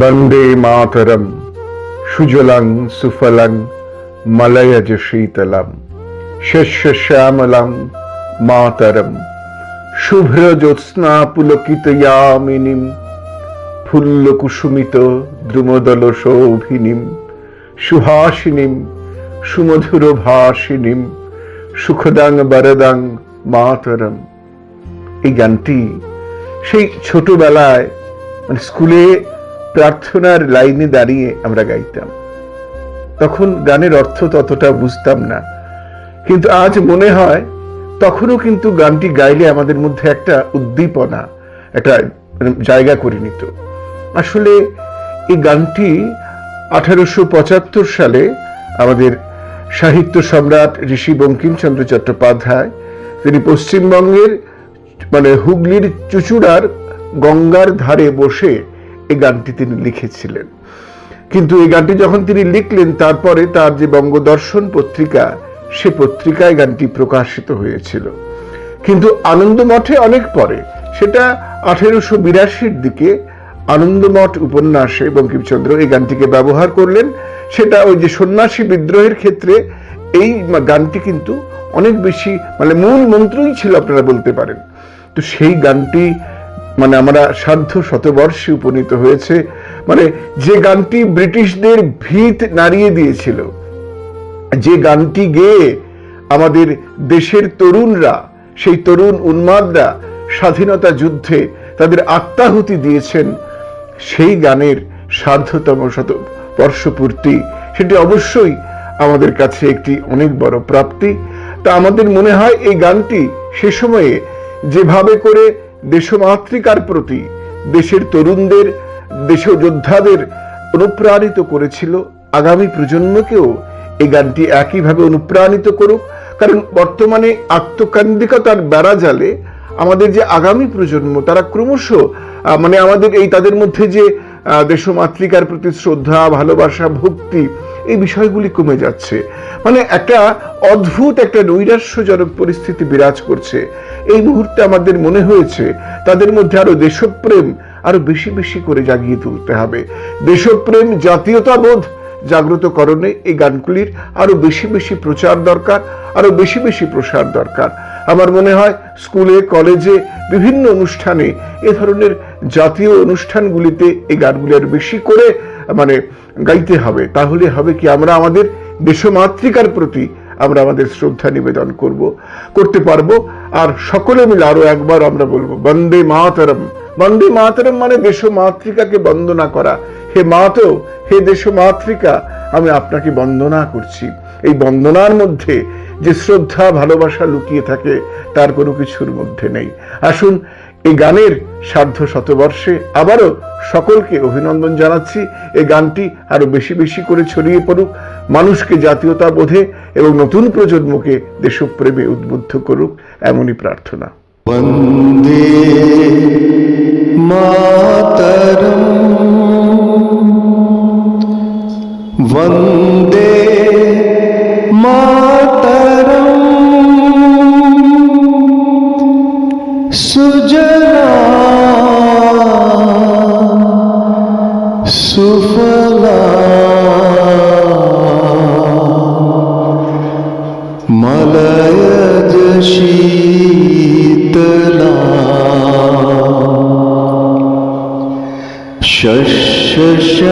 বন্দে মাতরম, সুজলং সুফলং, মলয়জ শীতলম, শস্য শ্যামলং মাতরম, শুভ্র জ্যোৎস্না পুলকিত ইয়ামিনীম ফুল্ল কুসুমিত দ্রুমদল শোভিনীম সুহাসিনীম সুমধুর ভাসিনীম সুখদাং বরদাং মাতরম। এই গানটি সেই ছোটবেলায় মানে স্কুলে প্রার্থনার লাইনে দাঁড়িয়ে আমরা গাইতাম। তখন গানের অর্থ ততটা বুঝতাম না। কিন্তু আজ মনে হয়, তখনও কিন্তু গানটি গাইলে আমাদের মধ্যে একটা উদ্দীপনা, একটা জায়গা করে নিত। আসলে এই গানটি আঠারোশো পঁচাত্তর সালে আমাদের সাহিত্য সম্রাট ঋষি বঙ্কিমচন্দ্র চট্টোপাধ্যায়, তিনি পশ্চিমবঙ্গের মানে হুগলির চুচুড়ার গঙ্গার ধারে বসে এই গানটি তিনি লিখেছিলেন। কিন্তু এই গানটি যখন তিনি লিখলেন, তারপরে তার যে বঙ্গদর্শন পত্রিকা, সে পত্রিকায় গানটি প্রকাশিত হয়েছিল। কিন্তু আনন্দমঠে অনেক পরে, সেটা আঠেরোশো বিরাশির দিকে আনন্দমঠ উপন্যাসে বঙ্কিমচন্দ্র এই গানটিকে ব্যবহার করলেন। সেটা ওই যে সন্ন্যাসী বিদ্রোহের ক্ষেত্রে এই গানটি কিন্তু অনেক বেশি মানে মূল মন্ত্রই ছিল, আপনারা বলতে পারেন। তো সেই গানটি মানে আমরা সার্ধ শতবর্ষে উপনীত হয়েছে। মানে যে গানটি ব্রিটিশদের ভিত নাড়িয়ে দিয়েছিল, যে গানটি গেয়ে আমাদের দেশের তরুণরা, সেই তরুণ উন্মাদরা স্বাধীনতা যুদ্ধে তাদের আত্মাহুতি দিয়েছেন, সেই গানের সার্ধতম শত বর্ষপূর্তি সেটি অবশ্যই আমাদের কাছে একটি অনেক বড় প্রাপ্তি। তা আমাদের মনে হয় এই গানটি সে সময়ে যেভাবে করে দেশমাতৃকার প্রতি দেশের তরুণদের দেশ যোদ্ধাদের অনুপ্রাণিত করেছিল। আগামী প্রজন্মকেও এই গানটি একইভাবে অনুপ্রাণিত করুক। কারণ বর্তমানে আত্মকান্দিকতার বেড়া জালে আমাদের যে আগামী প্রজন্ম, তারা ক্রমশ মানে আমাদের এই তাদের মধ্যে যে দেশমাতৃকার প্রতি শ্রদ্ধা, ভালোবাসা, ভক্তি, এই বিষয়গুলি কমে যাচ্ছে। মানে একটা অদ্ভুত, একটা নৈরাশ্যজনক পরিস্থিতি বিরাজ করছে। এই মুহূর্তে আমাদের মনে হয়েছে, তাদের মধ্যে আরও দেশপ্রেম আরও বেশি বেশি করে জাগিয়ে তুলতে হবে। দেশপ্রেম জাতীয়তাবোধ জাগ্রতকরণে এই গানগুলির আরও বেশি বেশি প্রচার দরকার, আরও বেশি বেশি প্রসার দরকার। আমার মনে হয় স্কুলে, কলেজে, বিভিন্ন অনুষ্ঠানে এ ধরনের জাতীয় অনুষ্ঠানগুলিতে এই গানগুলি আর বেশি করে মানে গাইতে হবে। তাহলে হবে কি আমরা আমাদের দেশমাতৃকার প্রতি আমরা আমাদের শ্রদ্ধা নিবেদন করব, করতে পারব। আর সকলে মিলে আরও একবার আমরা বলব, বন্দে মাতরম। বন্দে মাতরম মানে দেশ মাতৃকাকে বন্দনা করা। হে মাতো, হে দেশ মাতৃকা, আমি আপনাকে বন্দনা করছি। এই বন্দনার মধ্যে যে শ্রদ্ধা, ভালোবাসা লুকিয়ে থাকে, তার কোনো কিছুর মধ্যে নেই। আসুন, এই গানের সার্ধ শতবর্ষে আবারও সকলকে অভিনন্দন জানাচ্ছি। এই গানটি আরও বেশি বেশি করে ছড়িয়ে পড়ুক। মানুষকে জাতীয়তা বোধে এবং নতুন প্রজন্মকে দেশপ্রেমে উদ্বুদ্ধ করুক, এমনই প্রার্থনা। বন্দে मातरम् सुजला सुफला मलयज शीतला शस्य